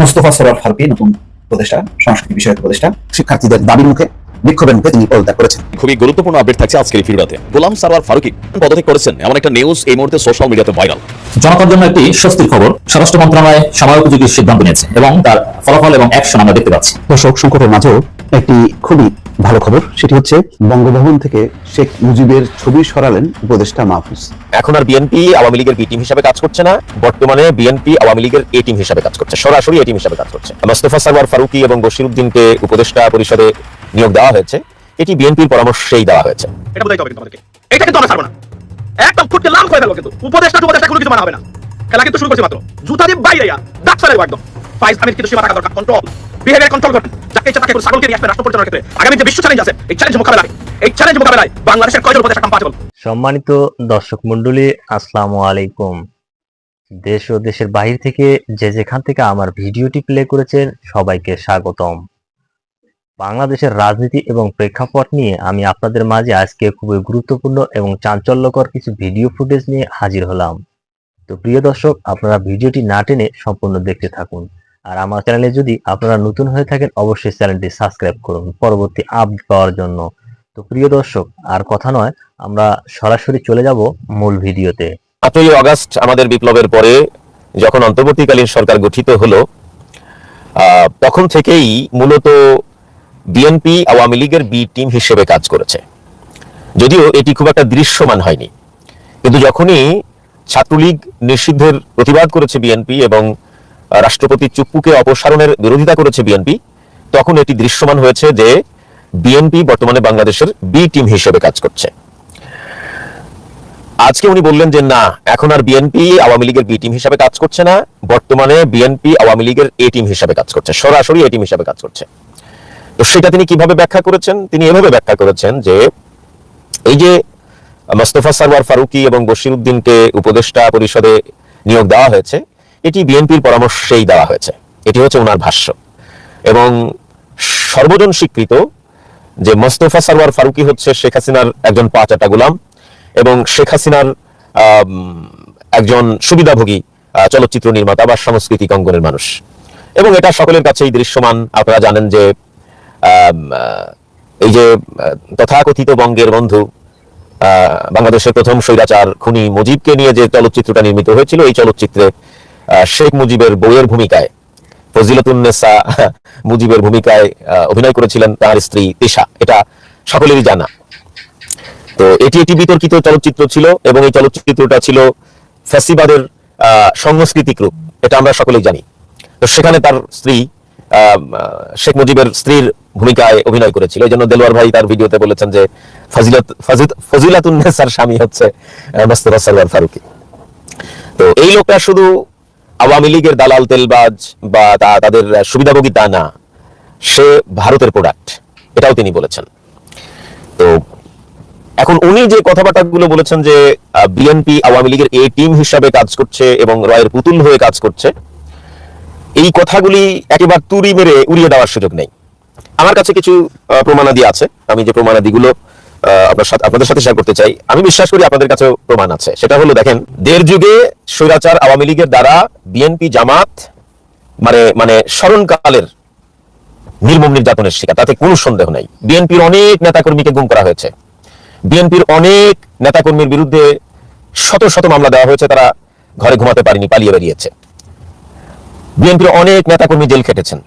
মোস্তফা সরার ফারুকি নতুন উপদেষ্টা সংস্কৃতি বিষয়ক উপদেষ্টা শিক্ষার্থীদের দাবির মুখে বিক্ষোভের মুখে তিনি পদত্যাগ করেছেন। খুবই গুরুত্বপূর্ণ আপডেট থাকছে আজকের গোলাম সারওয়ার ফারুকি পদত্যাগ করেছেন এমন একটা নিউজ এই মুহূর্তে সোশ্যাল মিডিয়াতে ভাইরাল জনতার জন্য একটি স্বস্তির খবর স্বরাষ্ট্র মন্ত্রণালয় সিদ্ধান্ত নিয়েছে এবং তার ফলাফল এবং অ্যাকশন আমরা দেখতে পাচ্ছি। দর্শক সংকটের মাঝেও একটি খুবই ভালো খবর সেটি হচ্ছে বঙ্গভবন থেকে শেখ মুজিবের ছবি সরালেন উপদেষ্টা মাহফুজ। এখন আর বিএনপি আওয়ামী লীগের বি টিম হিসাবে কাজ করছে না বর্তমানে বিএনপি আওয়ামী লীগের এ টিম হিসাবে কাজ করছে সরাসরি এ টিম হিসাবে কাজ করছে। মোস্তফা সারওয়ার ফারুকি এবং বশিরউদ্দিনকে উপদেষ্টা পরিষদে নিয়োগ দেওয়া হয়েছে এটি বিএনপির পরামর্শেই দেওয়া হয়েছে। এটা বোঝাইতে হবে কিন্তু আমাদেরকে এটা কিন্তু আমরা ছাড়বো না। একদম ফুটকে লাল করে ফেলব কিন্তু। উপদেশটা উপদেশটা কোনো কিছু মানা হবে না। খেলা কিন্তু শুরু করছে মাত্র। জুতা দিয়ে বাইরে দাঁত ফেলে একদম। আমির কিন্তু সীমা রাখা দরকার। কন্ট্রোল বিহেভিয়ার কন্ট্রোল করবেন যাকে ইচ্ছা তাকে ছাগলকে নিয়ে আসবে রাষ্ট্র পরিচালনার ক্ষেত্রে। আগামী যে বিশ্ব চ্যালেঞ্জ আছে, এই চ্যালেঞ্জ মোকাবেলায়, এই চ্যালেঞ্জ মোকাবেলায় বাংলাদেশের কয়জন উপদেশটা কাম সম্মানিত দর্শক মন্ডলী আসসালামু আলাইকুম। দেশ ও দেশের বাহির থেকে যে যেখান থেকে আমার ভিডিওটি প্লে করেছেন, সবাইকে স্বাগতম। বাংলাদেশের রাজনীতি এবং প্রেক্ষাপট নিয়ে আমি আপনাদের মাঝে আজকে খুবই গুরুত্বপূর্ণ এবং চাঞ্চল্যকর কিছু ভিডিও ফুটেজ নিয়ে হাজির হলাম। তো প্রিয় দর্শক, আপনারা ভিডিওটি না টেনে সম্পূর্ণ দেখতে থাকুন। আর আমার চ্যানেলে যদি আপনারা নতুন হয়ে থাকেন, অবশ্যই চ্যানেলটি সাবস্ক্রাইব করুন। পরবর্তী আপডেট পাওয়ার জন্য। তো প্রিয় দর্শক, আর কথা নয়, আমরা সরাসরি চলে যাব মূল ভিডিওতে। পাঁচই অগাস্ট আমাদের বিপ্লবের পরে যখন অন্তর্বর্তীকালীন সরকার গঠিত হলো তখন থেকেই মূলত বিএনপি আওয়ামী লীগের বি টিম হিসেবে কাজ করেছে। যদিও এটি খুব একটা দৃশ্যমান হয়নি। কিন্তু যখনই ছাত্রলীগ নিষিদ্ধের প্রতিবাদ করেছে বিএনপি এবং রাষ্ট্রপতি চুপ্পুকে অপসারণের বিরোধিতা করেছে বিএনপি। তখন এটি দৃশ্যমান হয়েছে যে বিএনপি বর্তমানে বাংলাদেশের বি টিম হিসেবে কাজ করছে। আজকে উনি বললেন যে, না, এখন আর বিএনপি আওয়ামী লীগের বি টিম হিসাবে কাজ করছে না। বর্তমানে বিএনপি আওয়ামী লীগের এ টিম হিসাবে কাজ করছে। সরাসরি এ টিম হিসাবে কাজ করছে। তো সেটা তিনি কীভাবে ব্যাখ্যা করেছেন? তিনি এভাবে ব্যাখ্যা করেছেন যে, এই যে মোস্তফা সারওয়ার ফারুকি এবং বশিরউদ্দিনকে উপদেষ্টা পরিষদে নিয়োগ দেওয়া হয়েছে এটি বিএনপির পরামর্শেই দেওয়া হয়েছে। এটি হচ্ছে ওনার ভাষ্য। এবং সর্বজন স্বীকৃত যে মোস্তফা সারওয়ার ফারুকি হচ্ছে শেখ হাসিনার একজন পাঁচাটা গোলাম এবং শেখ হাসিনার একজন সুবিধাভোগী চলচ্চিত্র নির্মাতা বা সাংস্কৃতিক অঙ্গনের মানুষ। এবং এটা সকলের কাছেই দৃশ্যমান। আপনারা জানেন যে এই যে তথাকথিত বঙ্গের বন্ধু বাংলাদেশের প্রথম স্বৈরাচার খুনি মুজিবকে নিয়ে যে চলচ্চিত্রটা নির্মিত হয়েছিল, এই চলচ্চিত্রে শেখ মুজিবের বইয়ের ভূমিকায়, ফজিলতুন্নেসা মুজিবের ভূমিকায় অভিনয় করেছিলেন তার স্ত্রী তিশা। এটা সকলেরই জানা। তো এটি একটি বিতর্কিত চলচ্চিত্র ছিল এবং এই চলচ্চিত্রটা ছিল ফ্যাসিবাদের সাংস্কৃতিক রূপ এটা আমরা সকলেই জানি। তো সেখানে তার স্ত্রী শেখ মুজিবের স্ত্রীর ভূমিকায় অভিনয় করেছিল। এই জন্য দেলোয়ার ভাই তার ভিডিওতে বলেছেন যে ফাজিলত ফজিলাতুন্নেসার স্বামী হচ্ছে মোস্তফা সারওয়ার ফারুকি। তো এই লোকটা শুধু আওয়ামী লীগের দালাল তেলবাজ বা তাদের সুবিধাভোগী তা না, সে ভারতের প্রোডাক্ট এটাও তিনি বলেছেন। তো এখন উনি যে কথাবার্তাগুলো বলেছেন যে বিএনপি আওয়ামী লীগের এ টিম হিসাবে কাজ করছে এবং রয়ের পুতুল হয়ে কাজ করছে, এই কথাগুলি একেবারে তুড়ি মেরে উড়িয়ে দেওয়ার সুযোগ নেই। আমার কাছে কিছু প্রমাণাদি আছে, আমি যে প্রমাণাদিগুলো আপনার সাথে আপনাদের সাথে শেয়ার করতে চাই। আমি বিশ্বাস করি আপনাদের কাছেও প্রমাণ আছে। সেটা হলো, দেখেন, দেড় যুগে স্বৈরাচার আওয়ামী লীগের দ্বারা বিএনপি জামাত মানে মানে স্মরণকালের নির্মম নির্যাতনের শিকার। তাতে কোনো সন্দেহ নাই। বিএনপির অনেক নেতাকর্মীকে গুম করা হয়েছে। বিএনপির অনেক নেতাকর্মীর বিরুদ্ধে শত শত মামলা দেওয়া হয়েছে। তারা ঘরে ঘুমাতে পারেনি, পালিয়ে বেরিয়েছে। বিএনপির অনেক নেতাকর্মী জেল খেটেছেন।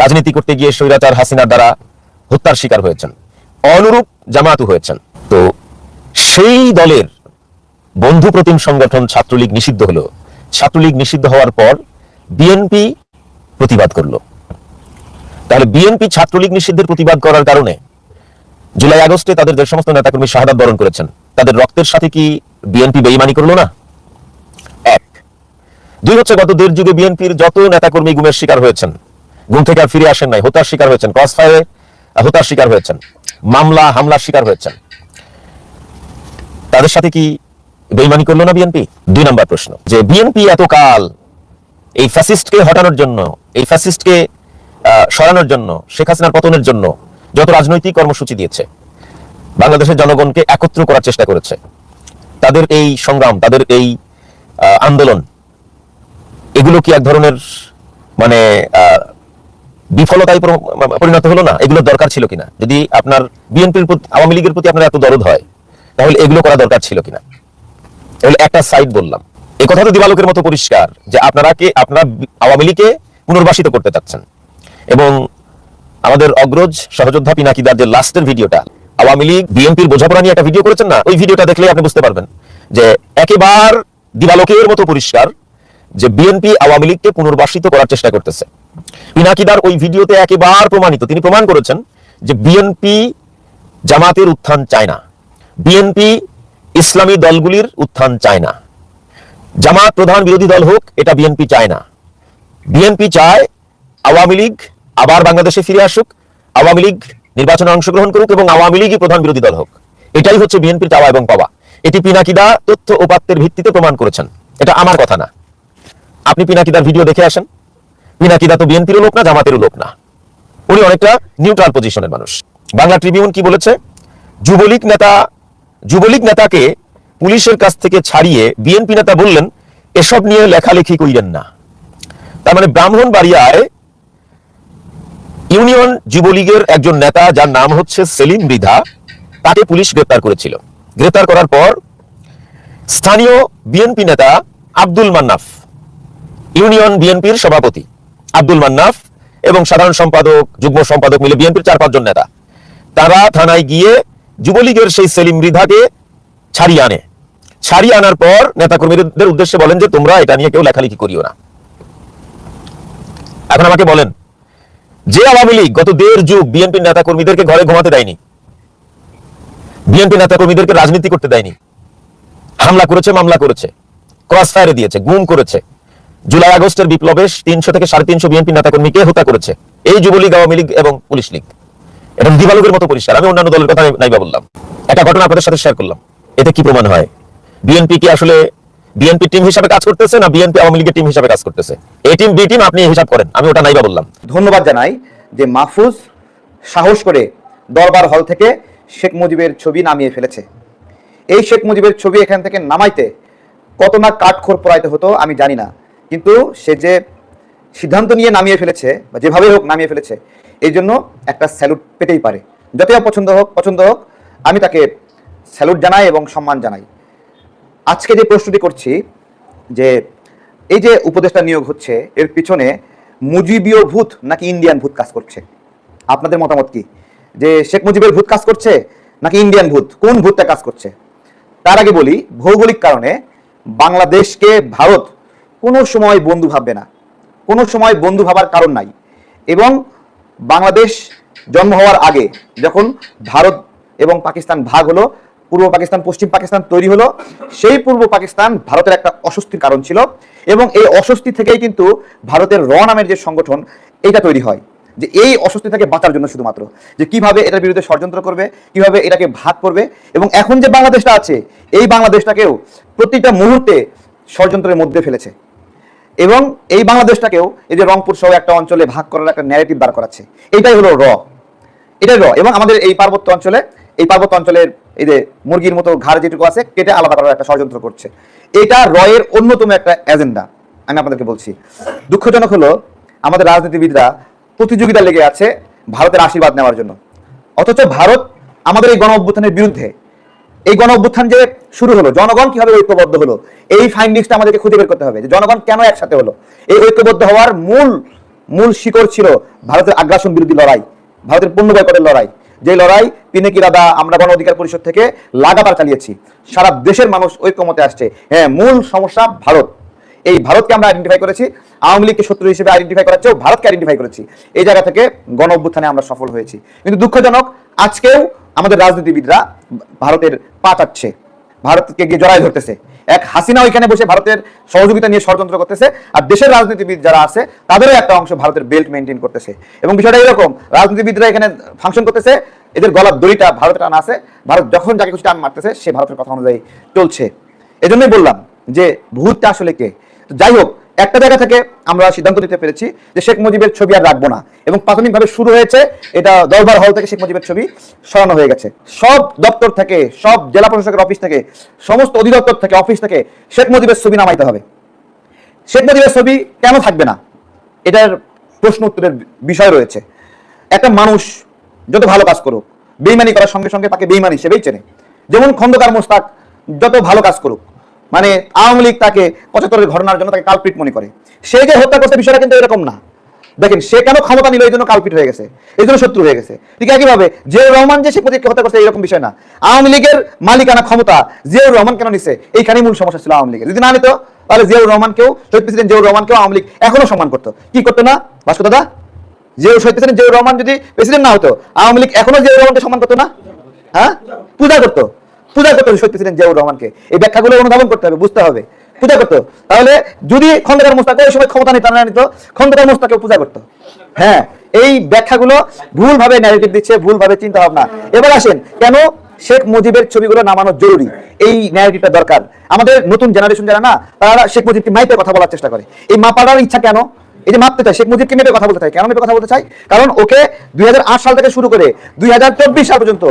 রাজনীতি করতে গিয়ে স্বৈরাচার হাসিনার দ্বারা হত্যার শিকার হয়েছেন। অনুরূপ জামাতু হয়েছেন। তো সেই দলের বন্ধু প্রতিম সংগঠন ছাত্রলীগ নিষিদ্ধ হলো। ছাত্রলীগ নিষিদ্ধ হওয়ার পর বিএনপি প্রতিবাদ করল। তাহলে বিএনপি ছাত্রলীগ নিষিদ্ধের প্রতিবাদ করার কারণে জুলাই আগস্টে তাদের যে সমস্ত নেতাকর্মী শাহাদাত বরণ করেছেন, তাদের রক্তের সাথে কি বিএনপি বেইমানি করল না? এক। দুই হচ্ছে গত দেড় যুগে বিএনপির যত নেতাকর্মী গুমের শিকার হয়েছেন, গুম থেকে আর ফিরে আসেন নাই হতার শিকার হয়েছেন ক্রস ফায়ারে হতার শিকার হয়েছেন, মামলা, হামলার শিকার হয়েছেন। তাদের সাথে কি বেইমানি করল না বিএনপি? দুই নম্বর প্রশ্ন, যে বিএনপি এতকাল এই ফ্যাসিস্টকে হটানোর জন্য, এই ফ্যাসিস্টকে সরানোর জন্য, শেখ হাসিনার পতনের জন্য যত রাজনৈতিক কর্মসূচি দিয়েছে, বাংলাদেশের জনগণকে একত্র করার চেষ্টা করেছে, তাদের এই সংগ্রাম, তাদের এই আন্দোলন, এগুলো কি এক ধরনের মানে বিফলতায় পরিণত হলো না, এগুলো দরকার ছিল কিনা? যদি আপনার বিএনপির প্রতি আওয়ামী লীগের প্রতি আপনার এত দরদ হয়, তাহলে এগুলো করা দরকার ছিল কিনা? তাহলে একটা সাইড বললাম। এই কথা তো দিবালোকের মতো পরিষ্কার, যে আপনারা কে আপনারা আওয়ামী লীগকে পুনর্বাসিত করতে চাচ্ছেন। এবং আমাদের অগ্রজ সহযোদ্ধা পিনাকিদার যে লাস্টের ভিডিওটা, আওয়ামী লীগ বিএনপির বোঝাপড়া নিয়ে একটা ভিডিও করেছেন না? ওই ভিডিওটা দেখলে আপনি বুঝতে পারবেন যে একেবার দিবালোকের মতো পরিষ্কার যে বিএনপি আওয়ামী লীগকে পুনর্বাসিত করার চেষ্টা করতেছে। পিনাকিদার ওই ভিডিওতে একেবার প্রমাণিত। তিনি প্রমাণ করেছেন যে বিএনপি জামাতের উত্থান চায় না। বিএনপি ইসলামী দলগুলির উত্থান চায় না। জামাত প্রধান বিরোধী দল হোক, এটা বিএনপি চায় না। বিএনপি চায় আওয়ামী লীগ আবার বাংলাদেশে ফিরে আসুক, আওয়ামী লীগ নির্বাচনে অংশগ্রহণ করুক এবং আওয়ামী লীগই প্রধান বিরোধী দল হোক। এটাই হচ্ছে বিএনপির চাওয়া এবং পাওয়া। এটি পিনাকিদা তথ্য উপাত্তের ভিত্তিতে প্রমাণ করেছেন। এটা আমার কথা না। আপনি পিনাকিদার ভিডিও দেখে আসেন। পিনাকিদা তো বিএনপিরও লোক না, জামাতেরও লোক না। উনি অনেকটা নিউট্রাল পজিশনের মানুষ। বাংলা ট্রিবিউন কি বলেছে? যুবলীগ নেতা, যুবলীগ নেতাকে পুলিশের কাছ থেকে ছাড়িয়ে বিএনপি নেতা বললেন, এসব নিয়ে লেখালেখি কইরেন না। তার মানে ব্রাহ্মণবাড়িয়ায় ইউনিয়ন যুবলীগের একজন নেতা, যার নাম হচ্ছে সেলিম মৃধা, তাকে পুলিশ গ্রেপ্তার করেছিল। গ্রেপ্তার করার পর স্থানীয় বিএনপি নেতা আব্দুল মান্নাফ, ইউনিয়ন বিএনপির সভাপতি আব্দুল মান্নাফ এবং সাধারণ সম্পাদক, যুগ্ম সম্পাদক মিলে বিএনপির চার পাঁচজন নেতা। তারা থানায় গিয়ে যুবলীগের সেই সেলিম মৃধাকে ছাড়িয়ে আনে। ছাড়িয়ে আনার পর নেতাকর্মীদের উদ্দেশ্যে বলেন যে, তোমরা এটা নিয়ে কেউ লেখালেখি করিও না। এখন আমাকে বলেন, যে আওয়ামী লীগ গত দেড় যুগ বিএনপির নেতা কর্মীদেরকে ঘরে ঘুমাতে দেয়নি বিএনপি নেতা কর্মীদেরকে রাজনীতি করতে দেয়নি, হামলা করেছে, মামলা করেছে ক্রস ফায়ারে দিয়েছে, গুম করেছে জুলাই আগস্টের বিপ্লবে তিনশো থেকে সাড়ে তিনশো বিএনপি নেতা কর্মীকে হত্যা করেছে। এই যুবলীগ, আওয়ামী লীগ এবং পুলিশ লীগ। এটা দিবালোকের মতো পরিষ্কার। আমি অন্যান্য দলের কথা নাইবা বললাম। একটা ঘটনা আপনাদের সাথে শেয়ার করলাম। এতে কি প্রমাণ হয়? বিএনপি কি আসলে বিএনপি টিম হিসাবে কাজ করতেছে না বিএনপি আওয়ামী লীগের টিম হিসাবে কাজ করতেছে? এই টিম বি টিম আপনি হিসাব করেন। আমি ওটা নাইবা বললাম। ধন্যবাদ জানাই যে মাহফুজ সাহস করে দরবার হল থেকে শেখ মুজিবের ছবি নামিয়ে ফেলেছে। এই শেখ মুজিবের ছবি এখান থেকে নামাইতে কত না কাঠখোর পড়াইতে হতো আমি জানি না। কিন্তু সে যে সিদ্ধান্ত নিয়ে নামিয়ে ফেলেছে, বা যেভাবে হোক নামিয়ে ফেলেছে, এই জন্য একটা স্যালুট পেতেই পারে। যতই পছন্দ হোক পছন্দ হোক, আমি তাকে স্যালুট জানাই এবং সম্মান জানাই। আজকে যে প্রশ্নটি করছি, যে এই যে উপদেষ্টা নিয়োগ হচ্ছে, এর পিছনে মুজিবীয় ভূত নাকি ইন্ডিয়ান ভূত কাজ করছে? আপনাদের মতামত কি? যে শেখ মুজিবের ভূত কাজ করছে নাকি ইন্ডিয়ান ভূত? কোন ভূতটা কাজ করছে? তার আগে বলি, ভৌগোলিক কারণে বাংলাদেশকে ভারত কোনো সময় বন্ধু ভাববে না। কোনো সময় বন্ধু ভাবার কারণ নাই। এবং বাংলাদেশ জন্ম হওয়ার আগে যখন ভারত এবং পাকিস্তান ভাগ হলো, পূর্ব পাকিস্তান, পশ্চিম পাকিস্তান তৈরি হলো, সেই পূর্ব পাকিস্তান ভারতের একটা অস্বস্তির কারণ ছিল এবং এই অস্বস্তি থেকেই কিন্তু ভারতের র নামের যে সংগঠন এটা তৈরি হয়। যে এই অস্বস্তি থেকে বাঁচার জন্য শুধুমাত্র। যে কীভাবে এটার বিরুদ্ধে ষড়যন্ত্র করবে, কীভাবে এটাকে ভাগ করবে এবং এখন যে বাংলাদেশটা আছে, এই বাংলাদেশটাকেও প্রতিটা মুহূর্তে ষড়যন্ত্রের মধ্যে ফেলেছে। এবং এই বাংলাদেশটাকেও এই যে রংপুর সহ একটা অঞ্চলে ভাগ করার একটা ন্যারেটিভ দাঁড় করাচ্ছে। এটাই হলো র। এটাই র এবং আমাদের এই পার্বত্য অঞ্চলে, এই পার্বত্য অঞ্চলের এই যে মুরগির মতো ঘাড় যেটুকু আছে, কেটে আলাদা করার একটা ষড়যন্ত্র করছে। এটা রয়ের অন্যতম একটা এজেন্ডা আমি আপনাদেরকে বলছি। দুঃখজনক হলো, আমাদের রাজনীতিবিদরা প্রতিযোগিতা লেগে আছে ভারতের আশীর্বাদ নেওয়ার জন্য। অথচ ভারত আমাদের এই গণ অভ্যুত্থানের বিরুদ্ধে এই গণ অভ্যুত্থান যে শুরু হলো, জনগণ কীভাবে ঐক্যবদ্ধ হলো, এই ফাইন্ডিংসটা আমাদেরকে খুঁজে বের করতে হবে যে জনগণ কেন একসাথে হলো। এই ঐক্যবদ্ধ হওয়ার মূল মূল শিকড় ছিল ভারতের আগ্রাসন বিরোধী লড়াই, ভারতের পণ্য বয়কটের লড়াই। যে লড়াই তিনি কি দাদা, আমরা গণ অধিকার পরিষদ থেকে লাগাতার চালিয়েছি। সারা দেশের মানুষ ঐক্যমতে আসছে। হ্যাঁ মূল সমস্যা ভারত। এই ভারতকে আমরা আইডেন্টিফাই করেছি। আওয়ামী লীগকে শত্রু হিসেবে আইডেন্টিফাই করার চেয়েও ভারতকে আইডেন্টিফাই করেছি। এই জায়গা থেকে গণ অভ্যুত্থানে আমরা সফল হয়েছি। কিন্তু দুঃখজনক, আজকেও আমাদের রাজনীতিবিদরা ভারতের পা চাচ্ছে। ভারতকে গিয়ে জড়াই ধরতেছে। এক হাসিনা ওইখানে বসে ভারতের সহযোগিতা নিয়ে ষড়যন্ত্র করতেছে আর দেশের রাজনীতিবিদ যারা আছে, তাদেরও একটা অংশ ভারতের বেল্ট মেনটেন করতেছে। এবং বিষয়টা এরকম, রাজনীতিবিদরা এখানে ফাংশন করতেছে, এদের গলার দড়িটা ভারতের টান আছে, ভারত যখন যাকে কিছু টান মারতেছে, সে ভারতের কথা অনুযায়ী চলছে। এজন্যই বললাম যে ভূতটা আসলে কে? যাই হোক একটা জায়গা থেকে আমরা সিদ্ধান্ত নিতে পেরেছি যে শেখ মুজিবের ছবি আর রাখব না এবং প্রাথমিকভাবে শুরু হয়েছে এটা দরবার হল থেকে শেখ মুজিবের ছবি সরানো হয়ে গেছে। সব দপ্তর থেকে, সব জেলা প্রশাসকের অফিস থেকে, সমস্ত অধিদপ্তর থেকে, অফিস থেকে শেখ মুজিবের ছবি নামাইতে হবে। শেখ মুজিবের ছবি কেন থাকবে না? এটার প্রশ্ন উত্তরের বিষয় রয়েছে। একটা মানুষ যত ভালো কাজ করুক, বেইমানি করার সঙ্গে সঙ্গে তাকে বেইমান হিসেবেই চেনে। যেমন খন্দকার মোস্তাক যত ভালো কাজ করুক মানে আওয়ামী লীগ তাকে পঁচাত্তরের ঘটনার জন্য তাকে কালপিট মনে করে। সে যে হত্যা করছে বিষয়টা কিন্তু এরকম না। দেখেন, সে কেন ক্ষমতা নিল এই জন্য কালপিট হয়ে গেছে? এই জন্য শত্রু হয়ে গেছে। ঠিক একইভাবে জিয়াউর রহমান যে শেখ মুজিবকে হত্যা করছে এরকম বিষয় না। আওয়ামী লীগের মালিকানা ক্ষমতা জিয়াউর রহমান কেন নিছে? এইখানেই মূল সমস্যা ছিল আওয়ামী লীগের। যদি না নিত, তাহলে জিয়াউর রহমানকেও, শহীদ প্রেসিডেন্ট জিয়াউর রহমানকেও আওয়ামী লীগ এখনও সম্মান করতো। কি করতো না? ভাস্কর দাদা, জিয়াউর, শহীদ প্রেসিডেন্ট জিয়াউর রহমান যদি প্রেসিডেন্ট না হতো, আওয়ামী লীগ এখনও জিয়াউর রহমানকে সম্মান করতো না? হ্যাঁ? পূজা করতো। পূজা করতো শহীদ প্রেসিডেন্ট জিয়াউর রহমানকে। এই ব্যাখ্যাগুলো অনুধাবন করতে হবে, বুঝতে হবে। পূজা করতো। তাহলে যদি খন্দকার মোস্তাক ওই সময় ক্ষমতা নিতে নিত খন্দকার মোস্তাকেও পূজা করতো। হ্যাঁ এই ব্যাখ্যাগুলো ভুলভাবে ন্যারেটিভ দিচ্ছে, ভুলভাবে চিন্তা ভাবনা এবার আসেন, কেন শেখ মুজিবের ছবিগুলো নামানো জরুরি? এই ন্যারেটিভটা দরকার। আমাদের নতুন জেনারেশন যারা না, তারা শেখ মুজিবকে মাইপে কথা বলার চেষ্টা করে। এই মাপাটার ইচ্ছা কেন? এই যে মাপতে চাই, শেখ মুজিবকে মেপে কথা বলতে চাই। কেন মেপে কথা বলতে চাই? কারণ ওকে দুই হাজার আট সাল থেকে শুরু করে দুই হাজার চব্বিশ সাল পর্যন্ত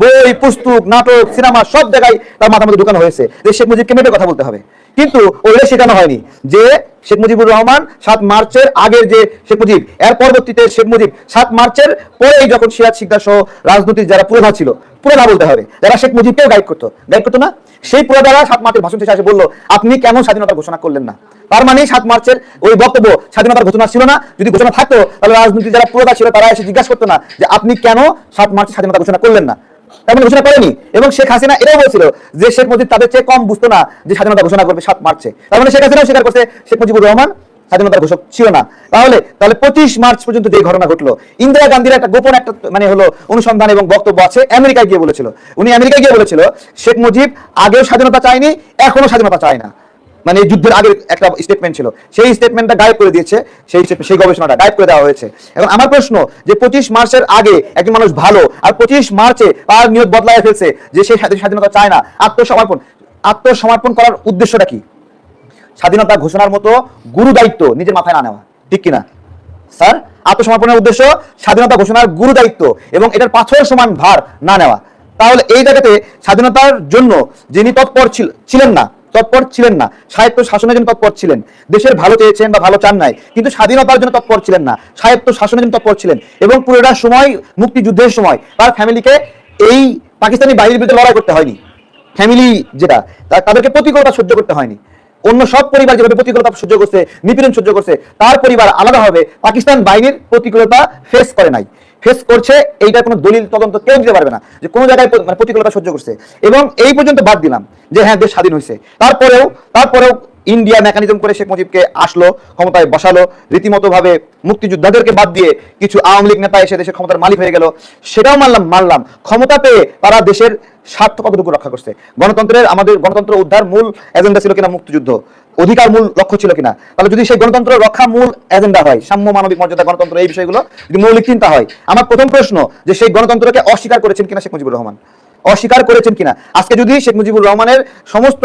বই, পুস্তক, নাটক, সিনেমা সব জায়গায় তার মাথার মধ্যে ঢুকানো হয়েছে। যে শেখ মুজিবকে মেপে কথা বলতে হবে। কিন্তু ওদের শেখানো হয়নি যে শেখ মুজিবুর রহমান সাত মার্চের আগের যে শেখ মুজিব, এর পরবর্তীতে শেখ মুজিব সাত মার্চের পরেই যখন সিরাজ শিকদার সহ রাজনৈতিক যারা পুরোধা ছিল পুরোধা বলতে হবে, যারা শেখ মুজিবকেও গাইড করতো গাইড করতো না? সেই পুরোধারা সাত মার্চের ভাষণ শেষে বলল, আপনি কেন স্বাধীনতা ঘোষণা করলেন না? তার মানে সাত মার্চের ওই বক্তব্য স্বাধীনতার ঘোষণা ছিল না। যদি ঘোষণা থাকতো, তাহলে রাজনীতি যারা পুরোধা ছিল, তারা এসে জিজ্ঞাসা করতো না যে, আপনি কেন সাত মার্চের স্বাধীনতা ঘোষণা করলেন না? তেমন ঘোষণা করেনি। এবং শেখ হাসিনা এটাও বলছিল যে শেখ মুজিব তাদের চেয়ে কম বুঝতো না যে স্বাধীনতা ঘোষণা করবে, সাত মার্চে। তার মানে শেখ হাসিনাও স্বীকার করছে শেখ মুজিবুর রহমান স্বাধীনতার ঘোষক ছিল না। তাহলে তাহলে পঁচিশ মার্চ পর্যন্ত যে ঘটনা ঘটলো, ইন্দিরা গান্ধীর একটা গোপন একটা মানে হলো অনুসন্ধান এবং বক্তব্য আছে, আমেরিকায় গিয়ে বলেছিল। উনি আমেরিকায় গিয়ে বলেছিল, শেখ মুজিব আগেও স্বাধীনতা চায়নি, এখনও স্বাধীনতা চায় না। মানে যুদ্ধের আগের একটা স্টেটমেন্ট ছিল। সেই স্টেটমেন্টটা গায়েব করে দিয়েছে, সেই সেই গবেষণাটা গায়েব করে দেওয়া হয়েছে। এখন আমার প্রশ্ন যে পঁচিশ মার্চের আগে একজন মানুষ ভালো আর পঁচিশ মার্চে তার নিয়োগ বদলায় ফেলছে, যে সে স্বাধীন- স্বাধীনতা চায় না, আত্মসমর্পণ আত্মসমর্পণ করার উদ্দেশ্যটা কি? স্বাধীনতা ঘোষণার মতো গুরু দায়িত্ব নিজের মাথায় না নেওয়া, ঠিক কিনা? স্যার, আত্মসমর্পণের উদ্দেশ্য স্বাধীনতা ঘোষণার গুরু দায়িত্ব এবং এটার পাথর সমান ভার না নেওয়া। তাহলে এই জায়গাতে স্বাধীনতার জন্য যিনি তৎপর ছিল- ছিলেন না তৎপর ছিলেন না। সাহিত্য শাসনের জন্য তৎপর ছিলেন। দেশের ভালো চেয়েছেন বা ভালো চান নাই, কিন্তু স্বাধীনতার জন্য তৎপর ছিলেন না। সাহিত্য শাসনের জন্য তৎপর ছিলেন এবং পুরোটা সময়, মুক্তিযুদ্ধের সময়, তার ফ্যামিলিকে এই পাকিস্তানি বাহিনীর বিরুদ্ধে লড়াই করতে হয়নি। ফ্যামিলি যেটা তাদেরকে প্রতিকূলতা সহ্য করতে হয়নি। অন্য সব পরিবার যেভাবে প্রতিকূলতা সহ্য করছে, নিপীড়ন সহ্য করছে, তার পরিবার আলাদাভাবে পাকিস্তান বাহিনীর প্রতিকূলতা ফেস করে নাই। ফেস করছে, এইটার কোনো দলিল, তদন্ত কেউ দিতে পারবে না। যে কোনো জায়গায় মানে প্রতিকূলতা সহ্য করছে। এবং এই পর্যন্ত বাদ দিলাম যে হ্যাঁ দেশ স্বাধীন হয়েছে তারপরেও তারপরেও ইন্ডিয়া মেকানিজম করে শেখ মুজিবকে আসলো, ক্ষমতায় বসালো রীতিমতো ভাবে মুক্তিযোদ্ধাদেরকে বাদ দিয়ে কিছু আওয়ামী লীগ নেতা এসে দেশের ক্ষমতার মালিক হয়ে গেল। সেটাও মানলাম মানলাম। ক্ষমতা পেয়ে তারা দেশের স্বার্থ কতটুকু রক্ষা করছে? গণতন্ত্রের আমাদের, গণতন্ত্র উদ্ধার মূল এজেন্ডা ছিল কিনা মুক্তিযুদ্ধ? অধিকার মূল লক্ষ্য ছিল কিনা? তাহলে যদি সেই গণতন্ত্র রক্ষা মূল এজেন্ডা হয়, সাম্য মানবিক মর্যাদা, গণতন্ত্র এই বিষয়গুলো যদি মৌলিক চিন্তা হয়, আমার প্রথম প্রশ্ন যে সেই গণতন্ত্রকে অস্বীকার করেছেন কিনা শেখ মুজিবুর রহমান? অস্বীকার করেছেন কিনা? আজকে যদি শেখ মুজিবুর রহমানের সমস্ত